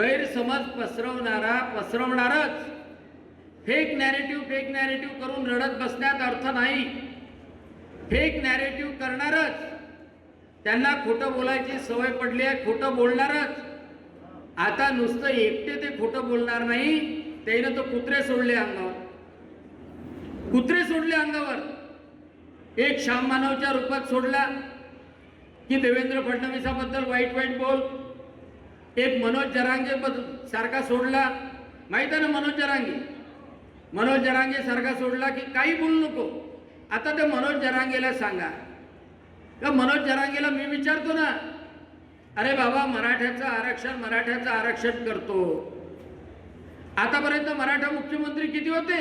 गैरसमज पसरवणारा पसरवणारच. फेक नॅरेटिव्ह फेक नॅरेटिव्ह करून रडत बसण्यात अर्थ नाही. फेक नॅरेटिव्ह करणारच. त्यांना खोटं बोलायची सवय पडली आहे खोटं बोलणारच. आता नुसतं एकटे ते खोटं बोलणार नाही त्यानं तो कुत्रे सोडले अंगावर. कुत्रे सोडले अंगावर. एक श्याम मानवच्या रूपात सोडला. की देवेंद्र फडणवीसाबद्दल वाईट वाईट बोल. एक मनोज जरांगे सारखा सोडला. माहीत आहे ना मनोज जरांगे? मनोज जरांगे सारखा सोडला की काही बोलू नको. आता त्या मनोज जरांगेला सांगा. का मनोज जरांगेला मी विचारतो ना अरे बाबा मराठ्याचं आरक्षण मराठ्याचं आरक्षण करतो. आतापर्यंत मराठा मुख्यमंत्री किती होते?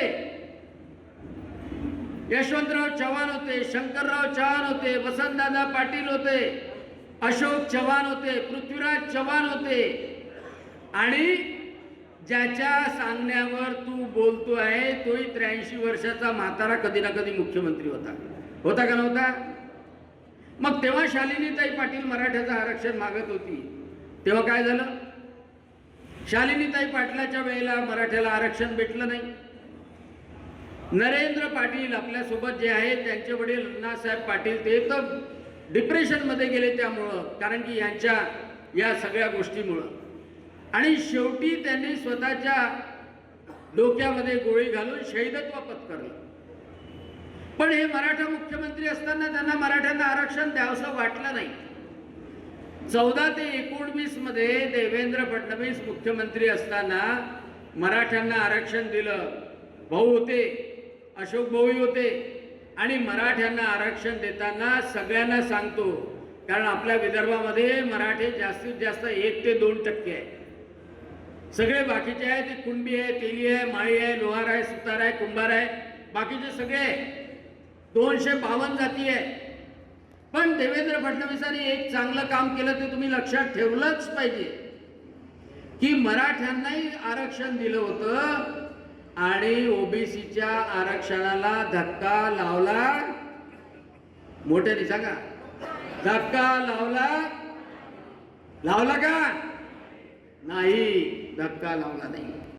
यशवंतराव चव्हाण होते शंकरराव चव्हाण होते वसंतदादा पाटील होते. अशोक चव्हाण होते पृथ्वीराज चव्हाण होते. आणि ज्याच्या सांगण्यावर तू बोलतो आहे तोही त्र्याऐंशी वर्षाचा म्हातारा कधी ना कधी मुख्यमंत्री होता. होता का नव्हता? मग तेव्हा शालिनीताई पाटील मराठ्याचं आरक्षण मागत होती. तेव्हा काय झालं? शालिनीताई पाटलाच्या वेळेला मराठ्याला आरक्षण भेटलं नाही. नरेंद्र पाटील आपल्यासोबत जे आहेत त्यांचे वडील अण्णासाहेब पाटील ते तर डिप्रेशनमध्ये गेले त्यामुळं कारण की यांच्या या सगळ्या गोष्टीमुळं. आणि शेवटी त्यांनी स्वतःच्या डोक्यामध्ये गोळी घालून शहीदत्व पत्करलं. पण हे मराठा मुख्यमंत्री असताना त्यांना मराठ्यांना आरक्षण द्यावंसं वाटलं नाही. चौदा ते एकोणवीसमध्ये देवेंद्र फडणवीस मुख्यमंत्री असताना मराठ्यांना आरक्षण दिलं. भाऊ होते अशोक भाऊही होते आणि मराठ्यांना आरक्षण देताना सगळ्यांना सांगतो. कारण आपल्या विदर्भामध्ये मराठी जास्तीत जास्त एक ते दोन टक्के आहे सगळे बाकीचे आहे ते कुणबी आहे तेली आहे माळी आहे लोहार आहे सुतार आहे कुंभार आहे बाकीचे सगळे दोनशे बावन्न जाती आहे पण देवेंद्र फडणवीसांनी एक चांगलं काम केलं ते तुम्ही लक्षात ठेवलंच पाहिजे. की मराठ्यांनाही आरक्षण दिलं होतं आणि ओबीसीच्या आरक्षणाला धक्का लावला. मोठ्याने सांगा. धक्का लावला. लावला का? नाही धक्का लावला नाही.